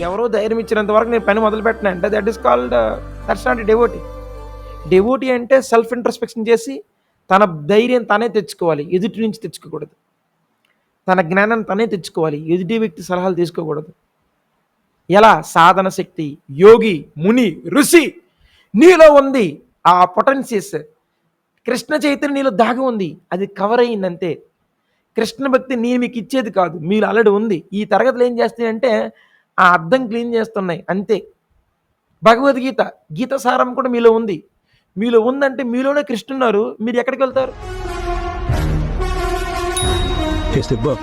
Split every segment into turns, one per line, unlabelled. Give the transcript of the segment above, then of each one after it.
ఎవరో ధైర్యం ఇచ్చినంత వరకు నేను పని మొదలు పెట్టినా అంటే that is called that's not devotee devotee అంటే సెల్ఫ్ ఇంట్రస్పెక్షన్ చేసి తన ధైర్యం తనే తెచ్చుకోవాలి. ఎదుటి నుంచి తెచ్చుకోకూడదు. తన జ్ఞానాన్ని తనే తెచ్చుకోవాలి. ఎదుటి వ్యక్తి సలహాలు తీసుకోకూడదు. ఎలా? సాధన శక్తి యోగి ముని ఋషి నీలో ఉంది ఆ పొటెన్సియస్ కృష్ణ చైతన్య నీలో దాగి ఉంది అది కవర్ అయిందంతే కృష్ణ భక్తి నేను మీకు ఇచ్చేది కాదు మీరు ఆల్రెడీ ఉంది. ఈ తరగతులు ఏం చేస్తాయంటే ఆ అర్థం క్లీన్ చేస్తున్నాయి అంతే. భగవద్గీత గీత సారం కూడా మీలో ఉంది. మీలో ఉందంటే మీలోనే కృష్ణున్నారు మీరు ఎక్కడికి వెళ్తారు?
The book.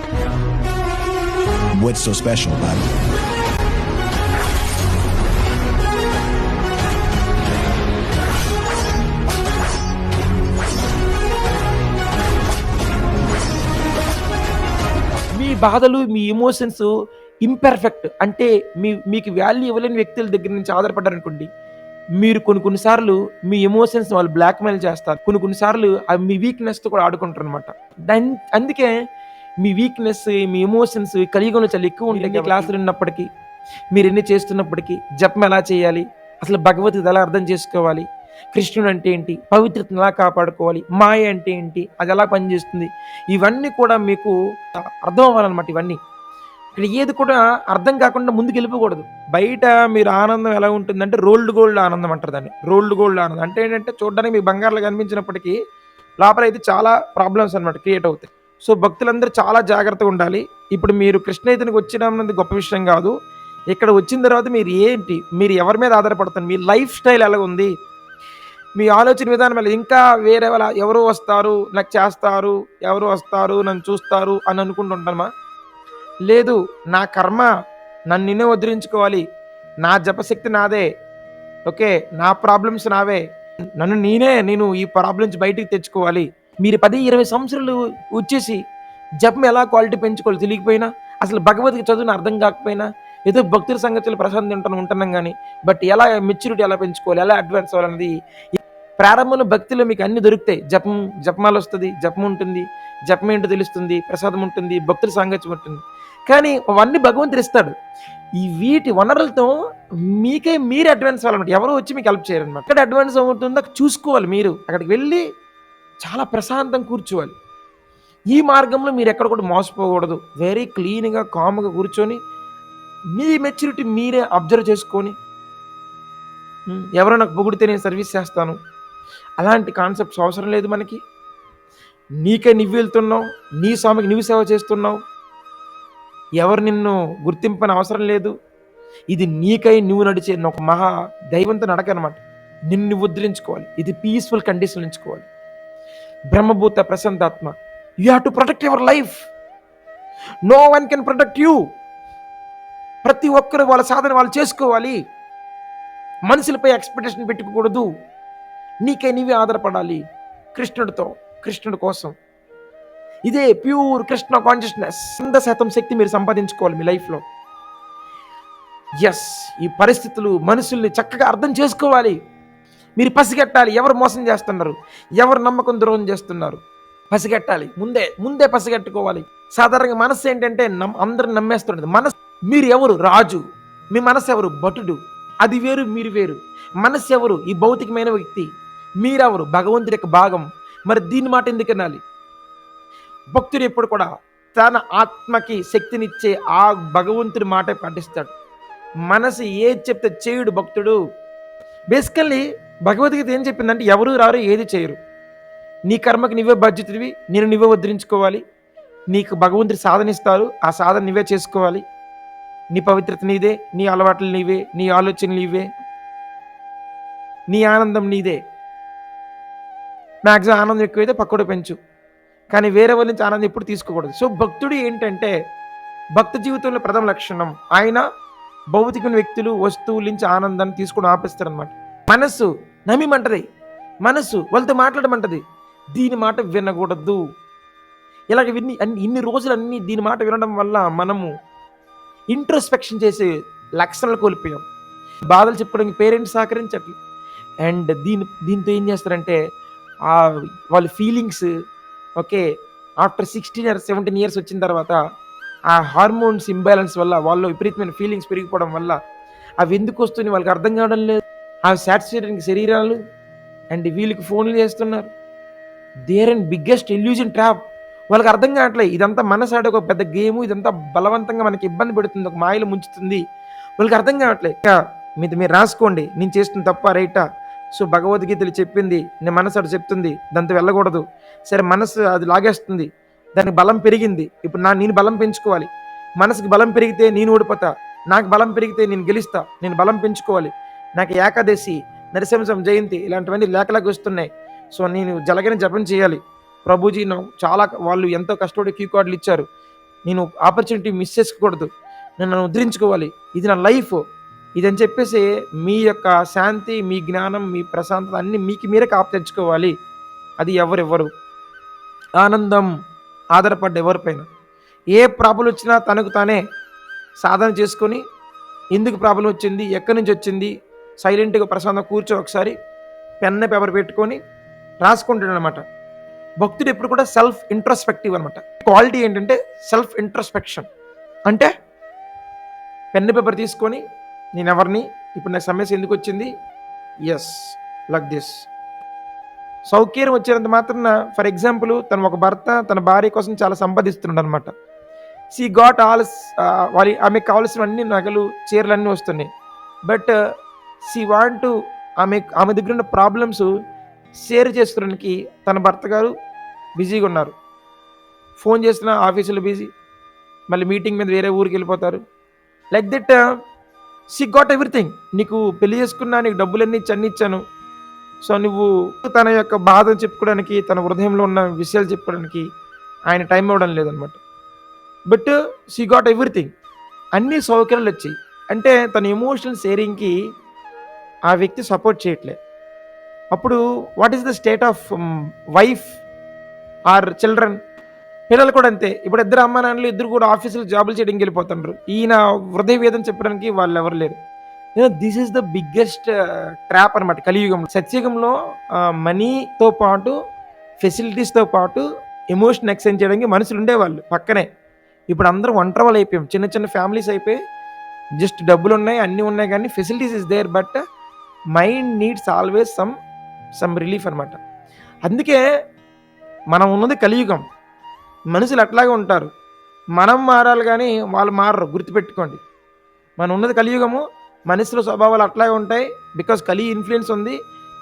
What's so special about it?
బాధలు మీ ఎమోషన్స్ ఇంపెర్ఫెక్ట్ అంటే మీ మీకు వాల్యూ ఇవ్వలేని వ్యక్తుల దగ్గర నుంచి ఆధారపడ్డారనుకోండి మీరు కొన్ని కొన్నిసార్లు మీ ఎమోషన్స్ వాళ్ళు బ్లాక్మెయిల్ చేస్తారు. కొన్ని కొన్నిసార్లు అవి మీ వీక్నెస్తో కూడా ఆడుకుంటారు అనమాట అందుకే మీ వీక్నెస్ మీ ఎమోషన్స్ కలియుగంలో చాలా ఎక్కువ ఉంటాయి క్లాసులు ఉన్నప్పటికీ. మీరు ఎన్ని చేస్తున్నప్పటికీ జపం ఎలా చేయాలి? అసలు భగవద్గీత ఎలా అర్థం చేసుకోవాలి? కృష్ణుడు అంటే ఏంటి? పవిత్రతను ఎలా కాపాడుకోవాలి? మాయ అంటే ఏంటి? అది ఎలా పనిచేస్తుంది? ఇవన్నీ కూడా మీకు అర్థం అవ్వాలన్నమాట ఇవన్నీ. ఇక్కడ ఏది కూడా అర్థం కాకుండా ముందుకు వెళ్ళిపోకూడదు. బయట మీరు ఆనందం ఎలా ఉంటుందంటే రోల్డ్ గోల్డ్ ఆనందం అంటారు దాన్ని. రోల్డ్ గోల్డ్ ఆనందం. అంటే ఏంటంటే చూడడానికి మీకు బంగారులు కనిపించినప్పటికీ లోపల అయితే చాలా ప్రాబ్లమ్స్ అనమాట క్రియేట్ అవుతాయి. సో భక్తులందరూ చాలా జాగ్రత్తగా ఉండాలి. ఇప్పుడు మీరు కృష్ణయితనికి వచ్చినది గొప్ప విషయం కాదు. ఇక్కడ వచ్చిన తర్వాత మీరు ఏంటి? మీరు ఎవరి మీద ఆధారపడతారు? మీ లైఫ్ స్టైల్ ఎలా ఉంది మీ ఆలోచన విధానం ఇంకా వేరే వాళ్ళ ఎవరు వస్తారు నాకు చేస్తారు ఎవరు వస్తారు నన్ను చూస్తారు అని అనుకుంటుంటామా లేదు నా కర్మ నన్ను నిన్నే వదిలించుకోవాలి నా జపశక్తి నాదే. ఓకే నా ప్రాబ్లమ్స్ నావే. నన్ను నేనే నేను ఈ ప్రాబ్లమ్స్ బయటికి తెచ్చుకోవాలి. మీరు పది ఇరవై సంవత్సరాలు వచ్చేసి జపం ఎలా క్వాలిటీ పెంచుకోవాలి తెలియకపోయినా అసలు భగవద్గీత చదువుని అర్థం కాకపోయినా ఏదో భక్తుల సంగతులు ప్రశాంతి ఉంటాను ఉంటున్నాం కానీ బట్ ఎలా మెచ్యూరిటీ ఎలా పెంచుకోవాలి ఎలా అడ్వాన్స్ అవ్వాలన్నది ప్రారంభంలో భక్తిలో మీకు అన్ని దొరుకుతాయి. జపం జపమాల వస్తుంది జపం ఉంటుంది జపం ఏంటో తెలుస్తుంది ప్రసాదం ఉంటుంది భక్తుల సాంగత్యం ఉంటుంది. కానీ అవన్నీ భగవంతుడు ఇస్తాడు. ఈ వీటి వనరులతో మీకే మీరు అడ్వాన్స్ అవ్వాలన్నమాట ఎవరు వచ్చి మీకు హెల్ప్ చేయరన్నమాట. అక్కడ అడ్వాన్స్ అవుతుందో చూసుకోవాలి మీరు. అక్కడికి వెళ్ళి చాలా ప్రశాంతం కూర్చోవాలి. ఈ మార్గంలో మీరు ఎక్కడ కూడా మోసపోకూడదు. వెరీ క్లీన్గా కామ్గా కూర్చొని మీ మెచ్యూరిటీ మీరే అబ్జర్వ్ చేసుకొని ఎవరో నాకు పొగిడితే నేను సర్వీస్ చేస్తాను. అలాంటి కాన్సెప్ట్స్ అవసరం లేదు మనకి. నీకే నువ్వు వెళ్తున్నావు నీ స్వామికి నువ్వు సేవ చేస్తున్నావు. ఎవరు నిన్ను గుర్తింపని అవసరం లేదు. ఇది నీకై నువ్వు నడిచే ఒక మహా దైవంతో నడక అనమాట నిన్ను ఉద్ధరించుకోవాలి. ఇది పీస్ఫుల్ కండిషన్ ఎంచుకోవాలి బ్రహ్మభూత ప్రశాంతాత్మ. You have to protect your life no one can protect you ప్రతి ఒక్కరు వాళ్ళ సాధన వాళ్ళు చేసుకోవాలి. మనుషులపై ఎక్స్పెక్టేషన్ పెట్టుకోకూడదు. నీకే నీవే ఆధారపడాలి. కృష్ణుడితో కృష్ణుడి కోసం. ఇదే ప్యూర్ కృష్ణ కాన్షియస్నెస్. వంద శాతం శక్తి మీరు సంపాదించుకోవాలి మీ లైఫ్లో. ఎస్ ఈ పరిస్థితులు మనుషుల్ని చక్కగా అర్థం చేసుకోవాలి. మీరు పసిగట్టాలి ఎవరు మోసం చేస్తున్నారు? ఎవరు నమ్మకం ద్రోహం చేస్తున్నారు? పసిగట్టాలి ముందే ముందే పసిగట్టుకోవాలి. సాధారణంగా మనస్సు ఏంటంటే నమ్ అందరిని నమ్మేస్తుండదు. మనసు మీరు ఎవరు? రాజు. మీ మనసు ఎవరు? భటుడు. అది వేరు మీరు వేరు. మనసు ఎవరు? ఈ భౌతికమైన వ్యక్తి. మీరెవరు? భగవంతుడి యొక్క భాగం. మరి దీని మాట ఎందుకు వినాలి? భక్తుడు ఎప్పుడు కూడా తన ఆత్మకి శక్తినిచ్చే ఆ భగవంతుడి మాట పాటిస్తాడు. మనసు ఏది చెప్తే చేయుడు భక్తుడు. బేసికల్లీ భగవద్గీత ఏం చెప్పిందంటే ఎవరు రారు ఏది చేయరు. నీ కర్మకి నువ్వే బాధ్యతవి నేను నువ్వే ఉద్ధరించుకోవాలి. నీకు భగవంతుడి సాధన ఇస్తారు ఆ సాధన నువ్వే చేసుకోవాలి. నీ పవిత్రత నీదే నీ అలవాట్లు నీవే నీ ఆలోచనలు నీవే నీ ఆనందం నీదే. మ్యాక్సిమం ఆనందం ఎక్కువైతే పక్కడు పెంచు. కానీ వేరే వాళ్ళ నుంచి ఆనందం ఎప్పుడు తీసుకోకూడదు. సో భక్తుడు ఏంటంటే భక్త జీవితంలో ప్రథమ లక్షణం. ఆయన భౌతిక వ్యక్తులు వస్తువుల నుంచి ఆనందాన్ని తీసుకోవడం ఆపిస్తారనమాట మనస్సు నమ్మిమంటది. మనస్సు వాళ్ళతో మాట్లాడమంటది. దీని మాట వినకూడదు. ఇలాగ విన్ని అన్ని ఇన్ని రోజులు అన్ని దీని మాట వినడం వల్ల మనము ఇంట్రోస్పెక్షన్ చేసే లక్షణాలు కోల్పోయాం. బాధలు చెప్పుకోవడానికి పేరెంట్స్ సహకరించట్లేదు అండ్ దీని దీంతో ఏం చేస్తారంటే వాళ్ళ feelings okay after sixteen years seventeen years వచ్చిన తర్వాత ఆ హార్మోన్స్ ఇంబ్యాలెన్స్ వల్ల వాళ్ళు విపరీతమైన ఫీలింగ్స్ పెరిగిపోవడం వల్ల అవి ఎందుకు వస్తుంది వాళ్ళకి అర్థం కావడం లేదు. ఆ సాటిస్ఫైడింగ్ శరీరాలు అండ్ వీళ్ళకి ఫోన్లు చేస్తున్నారు. There and biggest illusion trap వాళ్ళకి అర్థం కావట్లేదు. ఇదంతా మనసాడే ఒక పెద్ద గేమ్. ఇదంతా బలవంతంగా మనకి ఇబ్బంది పెడుతుంది. ఒక మాయలు ముంచుతుంది. వాళ్ళకి అర్థం కావట్లేదు. ఇంకా మీది మీరు రాసుకోండి. నేను చేస్తున్న తప్ప రైటా సో భగవద్గీతలు చెప్పింది నేను మనసు అటు చెప్తుంది దాంతో వెళ్ళకూడదు. సరే మనసు అది లాగేస్తుంది దానికి బలం పెరిగింది. ఇప్పుడు నా నేను బలం పెంచుకోవాలి. మనసుకి బలం పెరిగితే నేను ఓడిపోతా. నాకు బలం పెరిగితే నేను గెలుస్తా. నేను బలం పెంచుకోవాలి. నాకు ఏకాదశి నరసింహం జయంతి ఇలాంటివన్నీ లేఖలకు వస్తున్నాయి. సో నేను జలగని జపం చేయాలి. ప్రభుజీ నాకు చాలా వాళ్ళు ఎంతో కష్టపడి క్యూ కార్డులు ఇచ్చారు. నేను ఆపర్చునిటీ మిస్ చేసుకోకూడదు. నేను నన్ను ఉద్ధరించుకోవాలి. ఇది నా లైఫ్. ఇదని చెప్పేసి మీ యొక్క శాంతి మీ జ్ఞానం మీ ప్రశాంతత అన్నీ మీకు మీరే కాపు తెచ్చుకోవాలి. అది ఎవరెవ్వరు? ఆనందం ఆధారపడ్డ ఎవరిపైన ఏ ప్రాబ్లం వచ్చినా తనకు తానే సాధన చేసుకొని ఎందుకు ప్రాబ్లం వచ్చింది ఎక్కడి నుంచి వచ్చింది సైలెంట్గా ప్రశాంతం కూర్చో ఒకసారి పెన్న పేపర్ పెట్టుకొని రాసుకుంటాడు అనమాట భక్తుడు ఎప్పుడు కూడా సెల్ఫ్ ఇంట్రస్పెక్టివ్ అనమాట క్వాలిటీ ఏంటంటే సెల్ఫ్ ఇంట్రస్పెక్షన్. అంటే పెన్ను పేపర్ తీసుకొని నేను ఎవరిని ఇప్పుడు నాకు సమస్య ఎందుకు వచ్చింది? ఎస్ లక్ దిస్ సౌకర్యం వచ్చినంత మాత్రాన ఫర్ ఎగ్జాంపుల్ తను ఒక భర్త తన భార్య కోసం చాలా సంపాదిస్తున్నాడు అనమాట సీ గాట్ ఆల్ వాళ్ళ ఆమెకు కావాల్సిన అన్ని నగలు చీరలు అన్నీ వస్తున్నాయి. బట్ సి వాంట్ ఆమె ఆమె దగ్గర ఉన్న ప్రాబ్లమ్స్ షేర్ చేసుకోవడానికి తన భర్త గారు బిజీగా ఉన్నారు. ఫోన్ చేసిన ఆఫీసులో బిజీ. మళ్ళీ మీటింగ్ మీద వేరే ఊరికి వెళ్ళిపోతారు. Like that see got everything నీకు పెళ్ళి చేసుకున్నా నీకు డబ్బులన్నీ ఇచ్చి ఇచ్చాను సో నువ్వు తన యొక్క బాధను చెప్పుకోవడానికి తన హృదయంలో ఉన్న విషయాలు చెప్పుకోవడానికి ఆయన టైం ఇవ్వడం లేదనమాట బట్ సి గాట్ ఎవ్రీథింగ్ అన్ని సౌకర్యాలు వచ్చాయి. అంటే తన ఎమోషనల్ షేరింగ్కి ఆ వ్యక్తి సపోర్ట్ చేయట్లే. అప్పుడు what is the state of wife or children పిల్లలు కూడా అంతే. ఇప్పుడు ఇద్దరు అమ్మ నాన్నలు ఇద్దరు కూడా ఆఫీసులు జాబులు చేయడానికి వెళ్ళిపోతుండ్రు. ఈయన హృదయ వేదం చెప్పడానికి వాళ్ళు ఎవరు లేరు. This is the biggest trap అనమాట కలియుగంలో. సత్యుగంలో మనీతో పాటు ఫెసిలిటీస్తో పాటు ఎమోషన్ ఎక్స్చేంజ్ చేయడానికి మనుషులు ఉండేవాళ్ళు పక్కనే. ఇప్పుడు అందరూ ఒంటరి వాళ్ళు అయిపోయాం. చిన్న చిన్న ఫ్యామిలీస్ అయిపోయి జస్ట్ డబ్బులు ఉన్నాయి అన్నీ ఉన్నాయి కానీ facilities is there but mind needs always some some relief అనమాట అందుకే మనం ఉన్నది కలియుగం. మనుషులు అట్లాగే ఉంటారు. మనం మారాలి కానీ వాళ్ళు మారరు గుర్తుపెట్టుకోండి. మనం ఉన్నది కలియుగము మనుషుల స్వభావాలు అట్లాగే ఉంటాయి. బికాస్ కలి ఇన్ఫ్లుయెన్స్ ఉంది.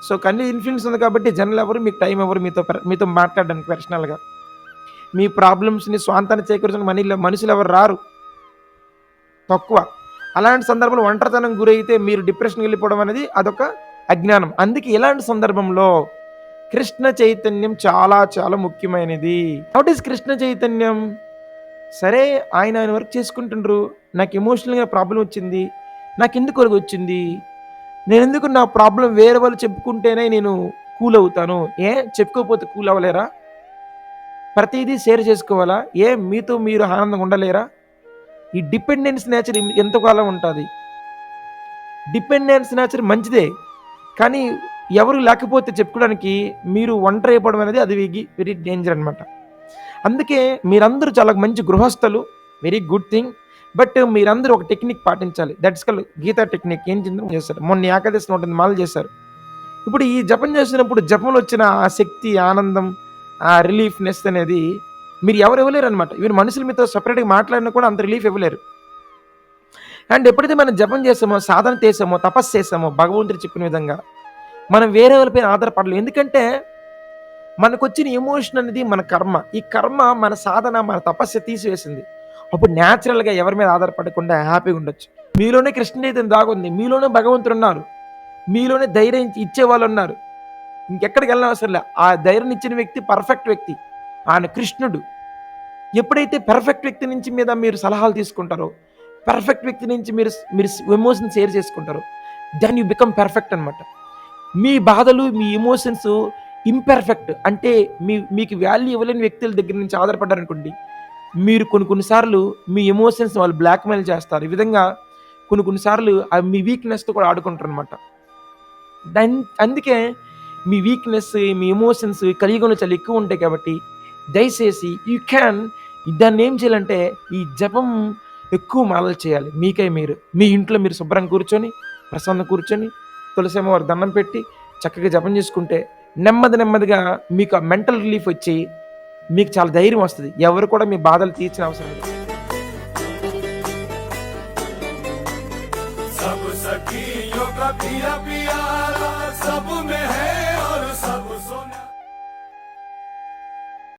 సో కలి ఇన్ఫ్లుయెన్స్ ఉంది కాబట్టి జనరల్ ఎవరు మీకు టైం ఎవరు మీతో మీతో మాట్లాడడానికి పర్సనల్గా మీ ప్రాబ్లమ్స్ని స్వాంతాన్ని చేకూర్చిన మనీ మనుషులు ఎవరు రారు. తక్కువ. అలాంటి సందర్భంలో ఒంటరితనం గురైతే మీరు డిప్రెషన్కి వెళ్ళిపోవడం అనేది అదొక అజ్ఞానం. అందుకే ఇలాంటి సందర్భంలో కృష్ణ చైతన్యం చాలా చాలా ముఖ్యమైనది. వాట్ ఈస్ కృష్ణ చైతన్యం? సరే ఆయన ఆయన వర్క్ చేసుకుంటుండ్రు. నాకు ఎమోషనల్గా ప్రాబ్లం వచ్చింది. నాకు ఎందుకు వరకు వచ్చింది? నేను ఎందుకు నా ప్రాబ్లం వేరే వాళ్ళు చెప్పుకుంటేనే నేను కూల్ అవుతాను? ఏ? చెప్పుకోకపోతే కూల్ అవ్వలేరా? ప్రతిదీ షేర్ చేసుకోవాలా? ఏ? మీతో మీరు ఆనందంగా ఉండలేరా? ఈ డిపెండెన్స్ నేచర్ ఎంతకాలం ఉంటుంది? డిపెండెన్స్ నేచర్ మంచిదే. కానీ ఎవరు లేకపోతే చెప్పుకోవడానికి మీరు ఒంటరి అయిపోవడం అనేది అది వెరీ డేంజర్ అనమాట అందుకే మీరందరూ చాలా మంచి గృహస్థలు వెరీ గుడ్ థింగ్ బట్ మీరందరూ ఒక టెక్నిక్ పాటించాలి. దట్స్ కల్ గీతా టెక్నిక్ ఏం చెందో చేస్తారు? మొన్న ఏకాదశి ఉంటుంది మాలు చేశారు. ఇప్పుడు ఈ జపం చేసినప్పుడు జపంలో వచ్చిన ఆ శక్తి ఆనందం ఆ రిలీఫ్నెస్ అనేది మీరు ఎవరు ఇవ్వలేరు అనమాట వీరు మనుషులు మీతో సపరేట్గా మాట్లాడినా కూడా అంత రిలీఫ్ ఇవ్వలేరు. అండ్ ఎప్పుడైతే మనం జపం చేసామో సాధన చేసామో తపస్సు చేసామో భగవంతుడు చెప్పిన విధంగా మనం వేరే వాళ్ళపైన ఆధారపడలేం. ఎందుకంటే మనకు వచ్చిన ఎమోషన్ అనేది మన కర్మ. ఈ కర్మ మన సాధన మన తపస్సు తీసివేసింది. అప్పుడు న్యాచురల్గా ఎవరి మీద ఆధారపడకుండా హ్యాపీగా ఉండొచ్చు. మీలోనే కృష్ణచైతన్యం దాగుంది. మీలోనే భగవంతుడు ఉన్నారు. మీలోనే ధైర్యం ఇచ్చే వాళ్ళు ఉన్నారు. ఇంకెక్కడికి వెళ్ళిన అవసరం లే ఆ ధైర్యం ఇచ్చిన వ్యక్తి పర్ఫెక్ట్ వ్యక్తి. ఆయన కృష్ణుడు. ఎప్పుడైతే పర్ఫెక్ట్ వ్యక్తి నుంచి మీద మీరు సలహాలు తీసుకుంటారో పర్ఫెక్ట్ వ్యక్తి నుంచి మీరు మీరు ఎమోషన్ షేర్ చేసుకుంటారో దెన్ యూ బికమ్ పర్ఫెక్ట్ అనమాట మీ బాధలు మీ ఎమోషన్స్ ఇంపర్ఫెక్ట్ అంటే మీ మీకు వాల్యూ ఇవ్వలేని వ్యక్తుల దగ్గర నుంచి ఆధారపడ్డారనుకోండి మీరు కొన్ని కొన్నిసార్లు మీ ఎమోషన్స్ వాళ్ళు బ్లాక్మెయిల్ చేస్తారు. ఈ విధంగా కొన్ని కొన్నిసార్లు అవి మీ వీక్నెస్తో కూడా ఆడుకుంటారు అనమాట దాని అందుకే మీ వీక్నెస్ మీ ఎమోషన్స్ కలియుగంలో చాలా ఎక్కువ ఉంటాయి కాబట్టి దయచేసి యూ క్యాన్ దాన్ని ఏం చేయాలంటే ఈ జపం ఎక్కువ మాలలు చేయాలి. మీకై మీరు మీ ఇంట్లో మీరు శుభ్రంగా కూర్చొని ప్రసన్న కూర్చొని తులసి వారి దండం పెట్టి చక్కగా జపం చేసుకుంటే నెమ్మది నెమ్మదిగా మీకు ఆ మెంటల్ రిలీఫ్ వచ్చి మీకు చాలా ధైర్యం వస్తుంది. ఎవరు కూడా మీ బాధలు తీర్చిన అవసరం లేదు.